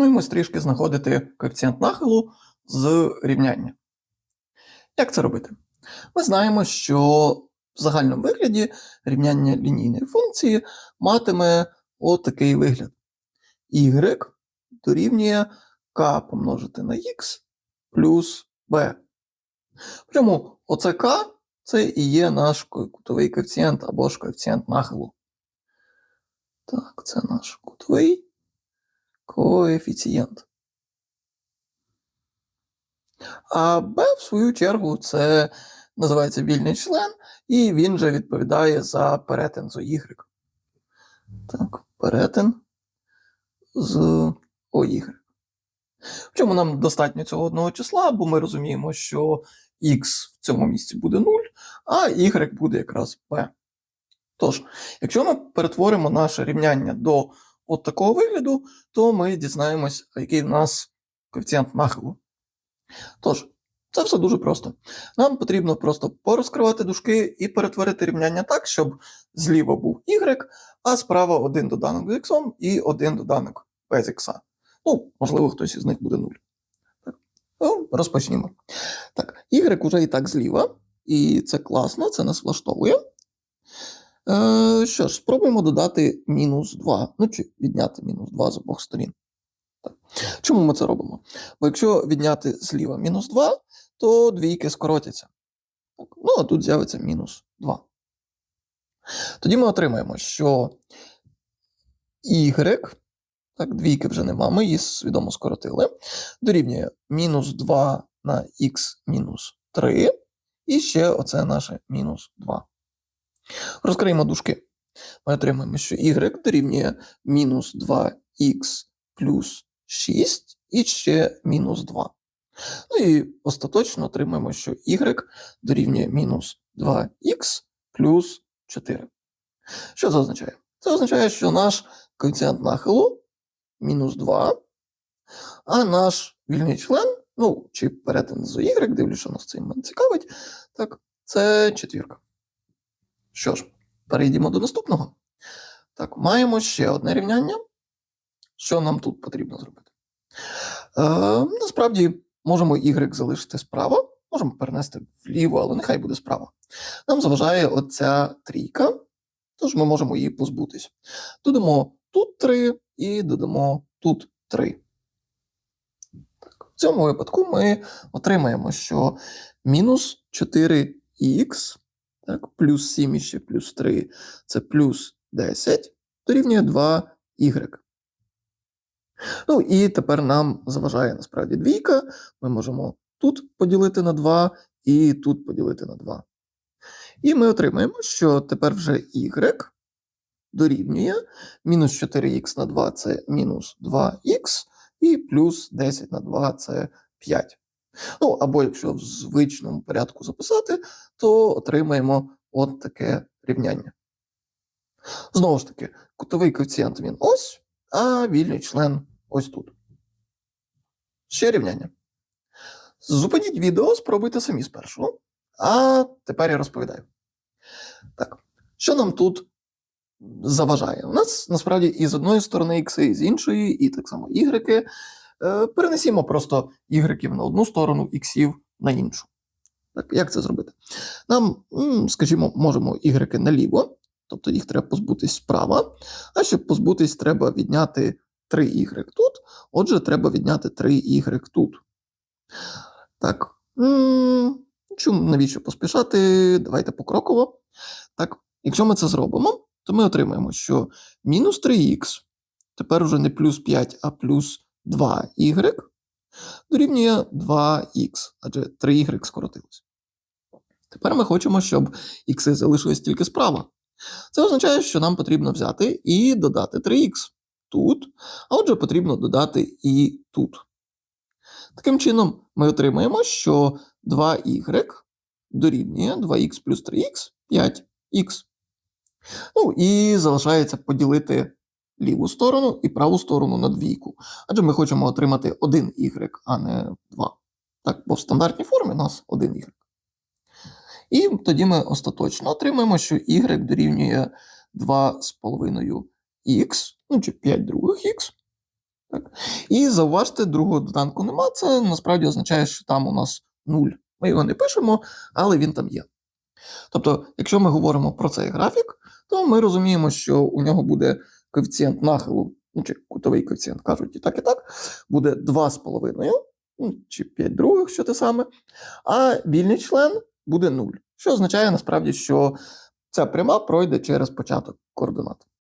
Пропонуємо трішки знаходити коефіцієнт нахилу з рівняння. Як це робити? Ми знаємо, що в загальному вигляді рівняння лінійної функції матиме отакий вигляд. y дорівнює k помножити на x плюс b. Причому оце k це і є наш кутовий коефіцієнт або ж коефіцієнт нахилу. Так, це наш кутовий коефіцієнт. А b, в свою чергу, це називається вільний член, і він же відповідає за перетин з y. Так, перетин з OY. Причому нам достатньо цього одного числа, бо ми розуміємо, що x в цьому місці буде 0, а y буде якраз b. Тож, якщо ми перетворимо наше рівняння до от такого вигляду, то ми дізнаємось, який в нас коефіцієнт нахилу. Тож, це все дуже просто. Нам потрібно просто порозкривати дужки і перетворити рівняння так, щоб зліва був y, а справа один доданок з x і один доданок без x. Ну, можливо, хтось із них буде 0. Так. Ну, розпочнімо. Так, y уже і так зліва, і це класно, це нас влаштовує. Е, Що ж, спробуємо додати мінус 2, ну чи відняти мінус 2 з обох сторін. Так. Чому ми це робимо? Бо якщо відняти зліва мінус 2, то двійки скоротяться. Так. Ну, а тут з'явиться мінус 2. Тоді ми отримаємо, що y, так, двійки вже нема, ми її свідомо скоротили, дорівнює мінус 2 на х мінус 3, і ще оце наше мінус 2. Розкриємо дужки. Ми отримаємо, що y дорівнює мінус 2х плюс 6 і ще мінус 2. Ну і остаточно отримаємо, що y дорівнює мінус 2х плюс 4. Що це означає? Це означає, що наш коефіцієнт нахилу мінус 2, а наш вільний член, ну, чи перетин з y, дивлюсь, що нас момент цікавить, так, це четвірка. Що ж, перейдімо до наступного. Так, маємо ще одне рівняння. Що нам тут потрібно зробити? Е, Насправді, можемо y залишити справа, можемо перенести вліво, але нехай буде справа. Нам заважає оця трійка, тож ми можемо її позбутись. Додамо тут 3 і додамо тут 3. Так, в цьому випадку ми отримаємо, що мінус 4х так, плюс 7 і ще плюс 3 це плюс 10 дорівнює 2y. Ну і тепер нам заважає насправді двійка. Ми можемо тут поділити на 2 і тут поділити на 2. І ми отримаємо, що тепер вже y дорівнює мінус 4х на 2 це мінус 2х, і плюс 10 на 2 це 5. Ну, або якщо в звичному порядку записати, то отримаємо от таке рівняння. Знову ж таки, кутовий коефіцієнт він ось, а вільний член ось тут. Ще рівняння. Зупиніть відео, спробуйте самі спершу. А тепер я розповідаю. Так, що нам тут заважає? У нас насправді і з одної сторони ікси, і з іншої, і так само ігреки. Е, перенесімо просто ігреків на одну сторону, іксів на іншу. Так, Як це зробити? Нам, скажімо, можемо ігреки наліво, тобто їх треба позбутись справа. А щоб позбутись, треба відняти 3 y тут. Отже, треба відняти 3 y тут. Так. Чому навіщо поспішати? Давайте покроково. Так, якщо ми це зробимо, то ми отримаємо, що мінус 3х, тепер уже не плюс 5, а плюс 2y дорівнює 2х, адже 3y скоротилось. Тепер ми хочемо, щоб х залишились тільки справа. Це означає, що нам потрібно взяти і додати 3х тут, а отже, потрібно додати і тут. Таким чином, ми отримаємо, що 2y дорівнює 2х плюс 3х 5х. Ну і залишається поділити ліву сторону і праву сторону на двійку. Адже ми хочемо отримати 1 y, а не 2. Так, бо в стандартній формі у нас 1 y. І тоді ми остаточно отримаємо, що y дорівнює 2,5х, ну чи 5 других х. Так. І зауважте, другого доданку нема. Це насправді означає, що там у нас 0. Ми його не пишемо, але він там є. Тобто, якщо ми говоримо про цей графік, то ми розуміємо, що у нього буде коефіцієнт нахилу, ну чи кутовий коефіцієнт кажуть і так, і так, буде 2,5, ну, чи 5 других, що те саме, а вільний член буде 0. Що означає насправді, що ця пряма пройде через початок координат.